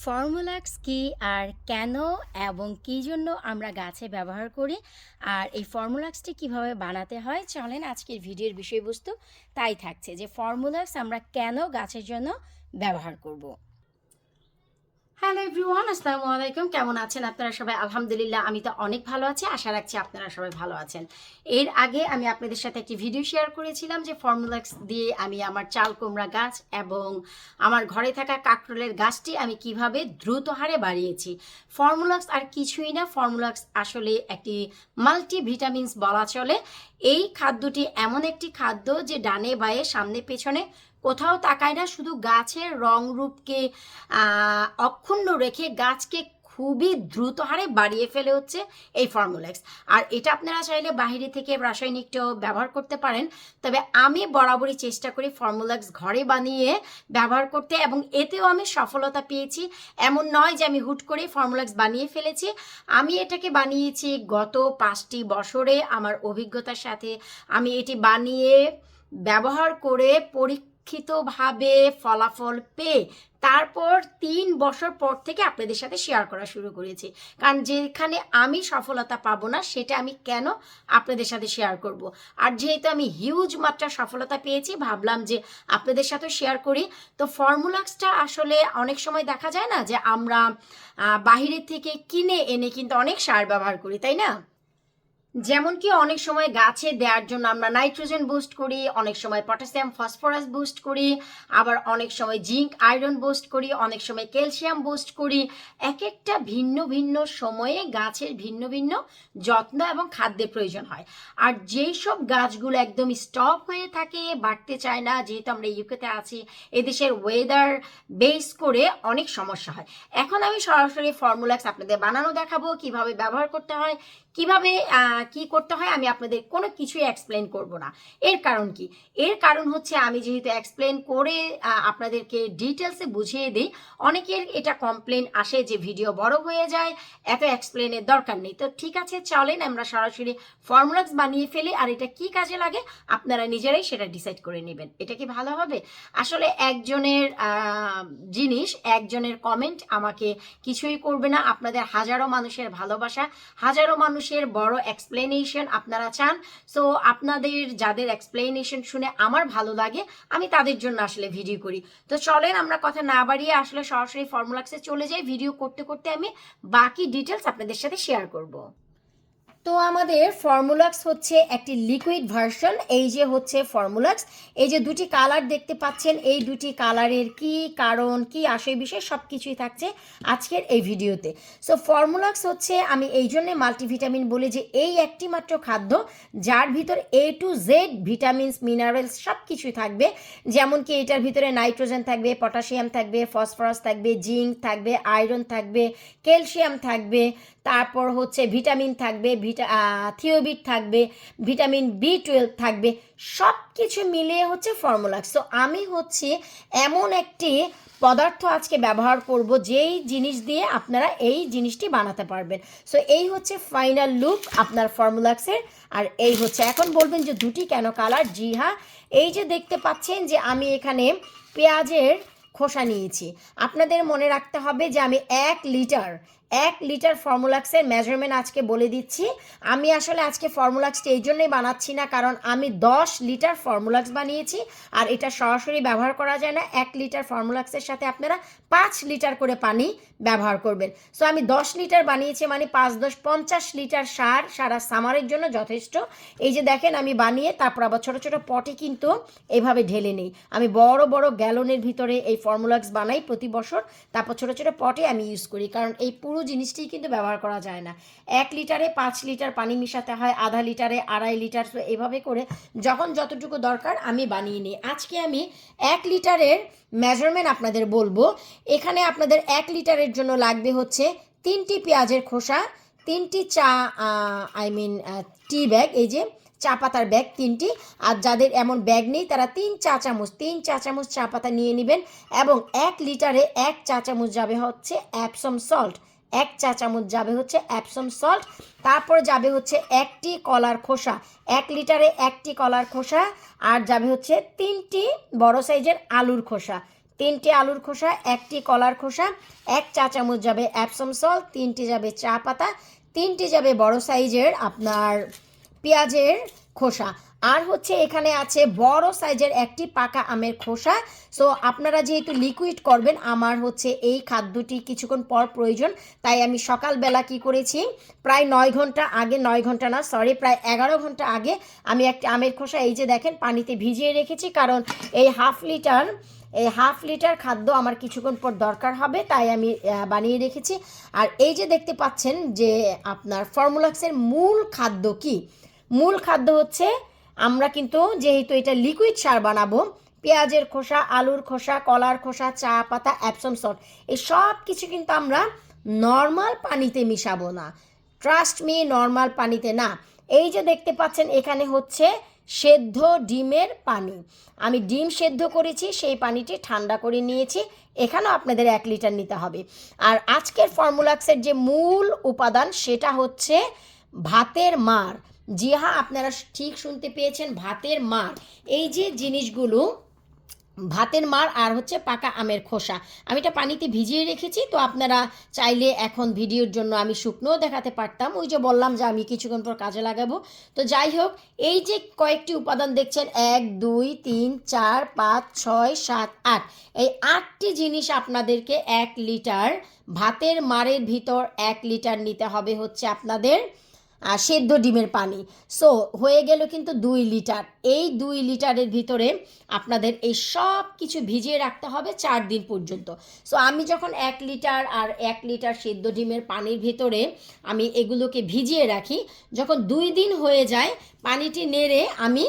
ফর্মুলাক্স কি আর কেন এবং কি জন্য আমরা গাছে ব্যবহার করি আর এই ফর্মুলাক্সটি কীভাবে বানাতে হয় চলেন আজকের ভিডিওর বিষয়বস্তু তাই থাকছে যে ফর্মুলাক্স আমরা কেন গাছের জন্য ব্যবহার করব। হ্যালো এভরিওয়ান আসসালামু আলাইকুম। কেমন আছেন আপনারা সবাই? আলহামদুলিল্লাহ, আমি তো অনেক ভালো আছি। আশা রাখছি আপনারা সবাই ভালো আছেন। এর আগে আমি আপনাদের সাথে একটি ভিডিও শেয়ার করেছিলাম যে ফর্মুলাক্স দিয়ে আমি আমার চাল, কুমড়া গাছ এবং আমার ঘরে থাকা কাকরোলের গাছটি আমি কীভাবে দ্রুত হারে বাড়িয়েছি। ফর্মুলাক্স আর কিছুই না ফর্মুলাক্স আসলে একটি মাল্টি ভিটামিনস বলা চলে। এই খাদ্যটি এমন একটি খাদ্য যে ডানে, বায়ে, সামনে, পেছনে কোথাও তাকায় না, শুধু গাছের রং রূপকে অক্ষুণ্ণ রেখে গাছকে খুবই দ্রুত হারে বাড়িয়ে ফেলে হচ্ছে এই ফর্মুলেক্স। আর এটা আপনারা চাইলে বাইরে থেকে রাসায়নিকটাও ব্যবহার করতে পারেন। তবে আমি বরাবরই চেষ্টা করি ফর্মুলাক্স ঘরে বানিয়ে ব্যবহার করতে এবং এতেও আমি সফলতা পেয়েছি। এমন নয় যে আমি হুট করে ফর্মুলাক্স বানিয়ে ফেলেছি। আমি এটাকে বানিয়েছি গত পাঁচটি বছরে আমার অভিজ্ঞতার সাথে। আমি এটি বানিয়ে ব্যবহার করে পরীক্ষিতভাবে ফলাফল পেয়ে তারপর তিন বছর পর থেকে আপনাদের সাথে শেয়ার করা শুরু করেছি। কারণ যেখানে আমি সফলতা পাবো না, সেটা আমি কেন আপনাদের সাথে শেয়ার করব? আর যেহেতু আমি হিউজ মাত্রা সফলতা পেয়েছি, ভাবলাম যে আপনাদের সাথে শেয়ার করি। তো ফর্মুলাক্সটা আসলে অনেক সময় দেখা যায় না যে আমরা বাহিরের থেকে কিনে এনে কিন্তু অনেক সার ব্যবহার করি, তাই না? যেমন কি অনেক সময় গাছে দেওয়ার জন্য আমরা নাইট্রোজেন বুস্ট করি, অনেক সময় পটাশিয়াম ফসফরাস বুস্ট করি, আবার অনেক সময় জিঙ্ক আয়রন বুস্ট করি, অনেক সময় ক্যালসিয়াম বুস্ট করি। এক একটা ভিন্ন ভিন্ন সময়ে গাছের ভিন্ন ভিন্ন যত্ন এবং খাদ্যের প্রয়োজন হয়। আর যেই সব গাছগুলো একদম স্টপ হয়ে থাকে, বাড়তে চায় না, যেহেতু আমরা ইউকেতে আছি, এদেশের ওয়েদার বেস করে অনেক সমস্যা হয়। এখন আমি সরাসরি ফর্মুলাক্স আপনাদের বানানো দেখাবো, কীভাবে ব্যবহার করতে হয়, কীভাবে কি করতে হয় আমি আপনাদের কোনো কিছুই এক্সপ্লেন করব না। এর কারণ কি? এর কারণ হচ্ছে আমি যেহেতু এক্সপ্লেন করে আপনাদেরকে ডিটেলসে বুঝিয়ে দিই, অনেকের এটা কমপ্লেন আসে যে ভিডিও বড় হয়ে যায়, এত এক্সপ্লেনের দরকার নেই। তো ঠিক আছে, চলেন আমরা সরাসরি ফর্মুলাক্স বানিয়ে ফেলি, আর এটা কি কাজে লাগে আপনারা নিজেরাই সেটা ডিসাইড করে নেবেন। এটা কি ভালো হবে? আসলে একজনের জিনিস, একজনের কমেন্ট আমাকে কিছুই করবে না। আপনাদের হাজারো মানুষের ভালোবাসা, হাজারো মানুষের বড় এক্সপ্লেনেশন আপনারা চান। সো আপনাদের যাদের এক্সপ্লেনেশন শুনে আমার ভালো লাগে, আমি তাদের জন্য আসলে ভিডিও করি। তো চলেন আমরা কথা না বাড়িয়ে আসলে সরাসরি ফর্মুলাক্সে চলে যাই। ভিডিও করতে করতে আমি বাকি ডিটেলস আপনাদের সাথে শেয়ার করব। তো আমাদের ফর্মুলাক্স হচ্ছে একটি লিকুইড ভার্সন এই যে হচ্ছে ফর্মুলাক্স এই যে দুটি কালার দেখতে পাচ্ছেন, এই দুটি কালারের কি কারণ, কি আসে বিষয় সব কিছুই থাকছে আজকের এই ভিডিওতে। সো ফর্মুলাক্স হচ্ছে, আমি এই জন্যে মাল্টিভিটামিন বলি যে, এই একটি মাত্র খাদ্য যার ভিতর A to Z vitamins minerals সব কিছুই থাকবে। যেমন কি এটার ভিতরে নাইট্রোজেন থাকবে পটাশিয়াম থাকবে ফসফরাস থাকবে জিঙ্ক থাকবে আয়রন থাকবে ক্যালসিয়াম থাকবে, তারপর হচ্ছে ভিটামিন থাকবে ভিটা থিওবিট থাকবে, ভিটামিন বি টুয়েলভ থাকবে সব কিছু মিলিয়ে হচ্ছে ফর্মুলাক্স তো আমি হচ্ছে এমন একটি পদার্থ আজকে ব্যবহার করব যেই জিনিস দিয়ে আপনারা এই জিনিসটি বানাতে পারবেন। সো এই হচ্ছে ফাইনাল লুক আপনার ফর্মুলাক্সের আর এই হচ্ছে, এখন বলবেন যে দুটি কেন কালার জি হ্যাঁ। এই যে দেখতে পাচ্ছেন যে আমি এখানে পেঁয়াজের খোসা নিয়েছি। আপনাদের মনে রাখতে হবে যে আমি এক লিটার এক লিটার ফর্মুলাক্সের মেজারমেন্ট আজকে বলে দিচ্ছি। আমি আসলে আজকে ফর্মুলাক্সটি এই জন্যই বানাচ্ছি না, কারণ আমি দশ লিটার ফর্মুলাক্স বানিয়েছি, আর এটা সরাসরি ব্যবহার করা যায় না। এক লিটার ফর্মুলাক্সের সাথে আপনারা পাঁচ লিটার করে পানি ব্যবহার করবেন। সো আমি দশ লিটার বানিয়েছি মানে পাঁচ দশ পঞ্চাশ লিটার সার সারা সামারের জন্য যথেষ্ট। এই যে দেখেন, আমি বানিয়ে তারপর আবার ছোটো ছোটো পটে কিন্তু এভাবে ঢেলে নিই। আমি বড় বড় গ্যালনের ভিতরে এই ফর্মুলাক্স বানাই প্রতি বছর। তারপর ছোটো ছোটো পটে আমি ইউজ করি, কারণ এই পুরো জিনিসটি কিন্তু ব্যবহার করা যায় না। এক লিটারে পাঁচ লিটার পানি মিশাতে হয়, আধা লিটারে, আড়াই লিটার এভাবে করে যখন যতটুকু দরকার আমি বানিয়ে নিই। আজকে আমি এক লিটারের মেজারমেন্ট আপনাদের বলব। এখানে আপনাদের এক লিটারের জন্য লাগবে হচ্ছে তিনটি পেঁয়াজের খোসা, তিনটি চা আই মিন টি ব্যাগ এই যে চা পাতার ব্যাগ তিনটি। আর যাদের এমন ব্যাগ নেই, তারা তিন চা চামচ, তিন চা চামচ চা পাতা নিয়ে নেবেন এবং এক লিটারে এক চা চামচ যাবে হচ্ছে অ্যাপসম সল্ট এক চা চামচ যাবে হচ্ছে অ্যাপসম সল্ট তারপর যাবে হচ্ছে একটি কলার খোসা। এক লিটারে একটি কলার খোসা, আর যাবে হচ্ছে তিনটি বড় সাইজের আলুর খোসা। তিনটি আলুর খোসা, একটি কলার খোসা, এক চা চামচ যাবে অ্যাপসম সল্ট তিনটি যাবে চা পাতা, তিনটি যাবে বড় সাইজের আপনার পেঁয়াজের খোসা। আর হচ্ছে এখানে আছে বড় সাইজের একটি পাকা আমের খোসা। সো আপনারা যেহেতু লিকুইড করবেন, আমার হচ্ছে এই খাদ্যটি কিছুক্ষণ পর প্রয়োজন। তাই আমি সকালবেলা কি করেছি, প্রায় নয় ঘণ্টা আগে, নয় ঘণ্টা না সরি প্রায় এগারো ঘণ্টা আগে আমি একটি আমের খোসা, এই যে দেখেন, পানিতে ভিজিয়ে রেখেছি। কারণ এই হাফ লিটার, এই হাফ লিটার খাদ্য আমার কিছুক্ষণ পর দরকার হবে, তাই আমি বানিয়ে রেখেছি। আর এই যে দেখতে পাচ্ছেন যে আপনার ফর্মুলাক্সের মূল খাদ্য কি? মূল খাদ্য হচ্ছে আমরা কিন্তু যেহেতু এটা লিকুইড সার বানাবো, পেঁয়াজের খোসা, আলুর খোসা, কলার খোসা, চা, পাতা অ্যাপসম সল্ট এই সব কিছু কিন্তু আমরা নর্মাল পানিতে মিশাবো না। ট্রাস্ট মি নর্মাল পানিতে না। এই যে দেখতে পাচ্ছেন, এখানে হচ্ছে সেদ্ধ ডিমের পানি। আমি ডিম সেদ্ধ করেছি, সেই পানিটি ঠান্ডা করে নিয়েছি। এখানেও আপনাদের এক লিটার নিতে হবে। আর আজকের ফর্মুলাক্সের যে মূল উপাদান, সেটা হচ্ছে ভাতের মার। জি হ্যাঁ আপনারা ঠিক শুনতে পেয়েছেন ভাতের মার। এই যে জিনিসগুলো, ভাতের মার আর হচ্ছে পাকা আমের খোসা। আমি এটা পানিতে ভিজিয়ে রেখেছি, তো আপনারা চাইলে এখন ভিডিওর জন্য আমি শুকনোও দেখাতে পারতাম। ওই যে বললাম যে আমি কিছুক্ষণ পর কাজে লাগাবো। তো যাই হোক, এই যে কয়েকটি উপাদান দেখছেন, এক, দুই, তিন, চার, পাঁচ, ছয়, সাত, আট। এই আটটি জিনিস আপনাদেরকে এক লিটার ভাতের মারের ভিতর এক লিটার নিতে হবে হচ্ছে আপনাদের সেদ্ধ ডিমের পানি। সো হয়ে গেল কিন্তু দুই লিটার। এই দুই লিটারের ভিতরে আপনাদের এই সব কিছু ভিজিয়ে রাখতে হবে চার দিন পর্যন্ত। সো আমি যখন এক লিটার আর এক লিটার সেদ্ধ ডিমের পানির ভিতরে আমি এগুলোকে ভিজিয়ে রাখি, যখন দুই দিন হয়ে যায় পানিটি নেড়ে আমি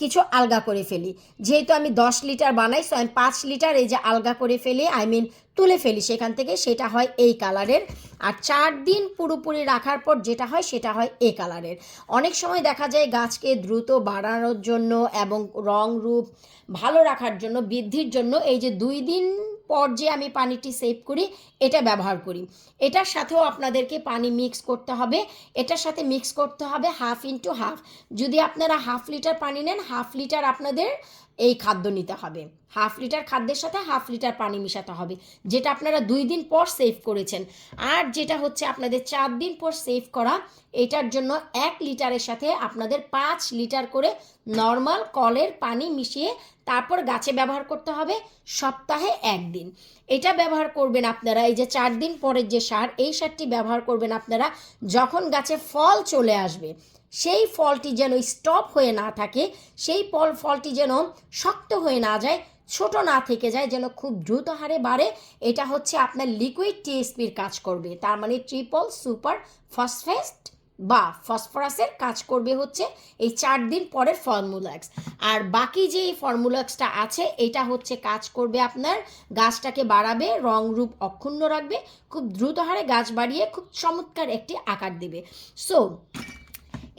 কিছু আলগা করে ফেলি। যেহেতু আমি দশ লিটার বানাই সো আমি পাঁচ লিটার এই যে আলগা করে ফেলি আই মিন তুলে ফেলি সেখান থেকে, সেটা হয় এই কালারের। আর চার দিন পুরোপুরি রাখার পর যেটা হয়, সেটা হয় এই কালারের। অনেক সময় দেখা যায় গাছকে দ্রুত বাড়ানোর জন্য এবং রং রূপ ভালো রাখার জন্য, বৃদ্ধির জন্য এই যে দুই দিন পর যে আমি পানিটি সেভ করি, এটা ব্যবহার করি। এটার সাথেও আপনাদেরকে পানি মিক্স করতে হবে। এটার সাথে মিক্স করতে হবে হাফ ইন্টু হাফ যদি আপনারা হাফ লিটার পানি নেন হাফ লিটার আপনাদের এই খাদ্য নিতে হবে। হাফ লিটার খাদ্যের সাথে হাফ লিটার পানি মিশাতে হবে, যেটা আপনারা দুই দিন পর সেভ করেছেন। আর যেটা হচ্ছে আপনাদের চার দিন পর সেভ করা, এটার জন্য এক লিটারের সাথে আপনাদের পাঁচ লিটার করে নর্মাল কলের পানি মিশিয়ে তারপর গাছে ব্যবহার করতে হবে সপ্তাহে একদিন। এটা ব্যবহার করবেন আপনারা, এই যে চার দিন পরের যে সার, এই সারটি ব্যবহার করবেন আপনারা যখন গাছে ফল চলে আসবে, সেই ফলটি যেন স্টপ হয়ে না থাকে, সেই ফল, ফলটি যেন শক্ত হয়ে না যায়, ছোট না থেকে যায়, যেন খুব দ্রুত হারে বাড়ে, এটা হচ্ছে আপনার লিকুইড টিএসপির কাজ করবে। তার মানে ট্রিপল সুপার ফসফেট বা ফসফরাসের কাজ করবে হচ্ছে এই চার দিন পরের ফর্মুলাক্স। আর বাকি যে এই ফর্মুলাক্সটা আছে, এটা হচ্ছে কাজ করবে আপনার, গাছটাকে বাড়াবে রং রূপ অক্ষুণ্ণ রাখবে, খুব দ্রুত হারে গাছ বাড়িয়ে খুব চমৎকার একটি আকার দেবে। সো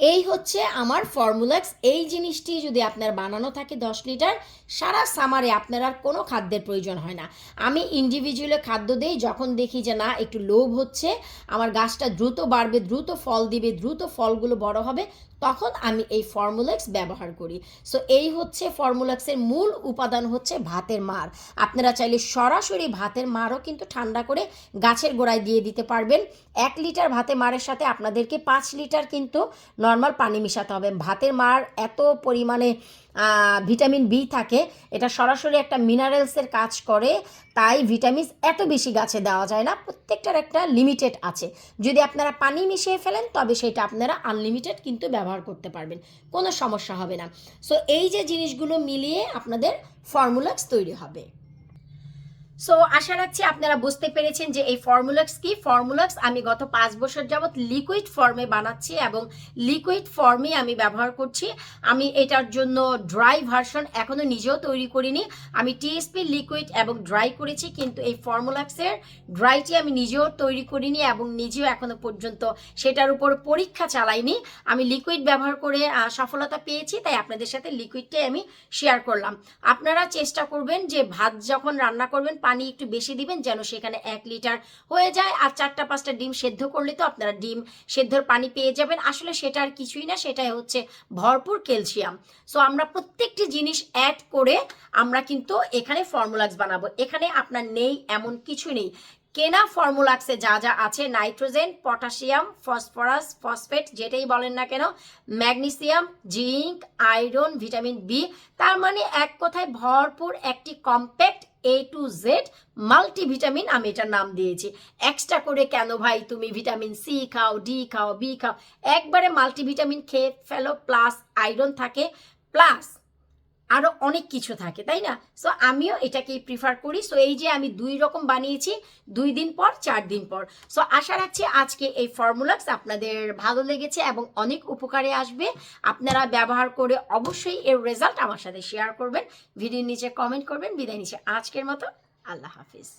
এই হচ্ছে আমার ফর্মুলাক্স এই জিনিসটি যদি আপনার বানানো থাকে দশ লিটার, সারা সামারে আপনার আর কোনো খাদ্যের প্রয়োজন হয় না। আমি ইন্ডিভিজুয়ালে খাদ্য দেই, যখন দেখি যে না, একটু লোভ হচ্ছে, আমার গাছটা দ্রুত বাড়বে, দ্রুত ফল দিবে, দ্রুত ফলগুলো বড় হবে তখন আমি এই ফর্মুলেক্স ব্যবহার করি। সো এই হচ্ছে ফর্মুলেক্সের মূল উপাদান হচ্ছে ভাতের মার। আপনারা চাইলে সরাসরি ভাতের মারও কিন্তু ঠান্ডা করে গাছের গোড়ায় দিয়ে দিতে পারবেন। এক লিটার ভাতে মারের সাথে আপনাদেরকে পাঁচ লিটার কিন্তু নর্মাল পানি মিশাতে হবে। ভাতের মার এত পরিমাণে ভিটামিন বি থাকে। এটা সরাসরি একটা মিনারেলসের কাজ করে, তাই ভিটামিন এত বেশি গাছে দেওয়া যায় না, প্রত্যেকটার একটা লিমিটেড আছে। যদি আপনারা পানি মিশিয়ে ফেলেন, তবে সেটা আপনারা আনলিমিটেড কিন্তু ব্যবহার করতে পারবেন, কোনো সমস্যা হবে না। সো এই যে জিনিসগুলো মিলিয়ে আপনাদের ফর্মুলাক্স তৈরি হবে। সো আশা রাখছি আপনারা বুঝতে পেরেছেন যে এই ফর্মুলাক্স কি? ফর্মুলাক্স আমি গত পাঁচ বছর যাবৎ লিকুইড ফর্মে বানাচ্ছি এবং লিকুইড ফর্মে আমি ব্যবহার করছি। আমি এটার জন্য ড্রাই ভার্সন এখনও নিজেও তৈরি করিনি। আমি টিএসপি লিকুইড এবং ড্রাই করেছি, কিন্তু এই ফর্মুলাক্সের ড্রাইটি আমি নিজেও তৈরি করিনি এবং নিজেও এখনও পর্যন্ত সেটার উপর পরীক্ষা চালাইনি। আমি লিকুইড ব্যবহার করে সফলতা পেয়েছি, তাই আপনাদের সাথে লিকুইডটাই আমি শেয়ার করলাম। আপনারা চেষ্টা করবেন যে ভাত যখন রান্না করবেন পানি একটু বেশি দিবেন যেন সেখানে এক লিটার হয়ে যায়। আর চারটা, পাঁচটা ডিম সেদ্ধ করলে তো আপনারা ডিম সেদ্ধর পানি পেয়ে যাবেন। আসলে সেটা আর কিছুই না, সেটাই হচ্ছে ভরপুর ক্যালসিয়াম। সো আমরা প্রত্যেকটি জিনিস অ্যাড করে আমরা কিন্তু এখানে ফর্মুলাক্স বানাবো। এখানে আপনার নেই, এমন কিছু নেই। কেনা ফর্মুলাক্সে যা যা আছে নাইট্রোজেন পটাশিয়াম ফসফরাস ফসফেট যেটাই বলেন না কেন magnesium zinc iron vitamin B তার মানে এক কথায় ভরপুর একটি compact A to Z multivitamin আমি এটার নাম দিয়েছি। এক্সট্রা করে কেন ভাই তুমি ভিটামিন সি খাও ডি খাও বি খাও? একবারে মাল্টিভিটামিন খেয়ে ফেলো প্লাস আয়রন থাকে প্লাস আরও অনেক কিছু থাকে, তাই না? সো আমিও এটাকেই প্রিফার করি। সো এই যে আমি দুই রকম বানিয়েছি, দুই দিন পর, চার দিন পর। সো আশা রাখছি আজকে এই ফর্মুলাস আপনাদের ভালো লেগেছে এবং অনেক উপকারে আসবে। আপনারা ব্যবহার করে অবশ্যই এর রেজাল্ট আমার সাথে শেয়ার করবেন। ভিডিওর নিচে কমেন্ট করবেন। বিদায় নিচে আজকের মতো। আল্লাহ হাফিজ।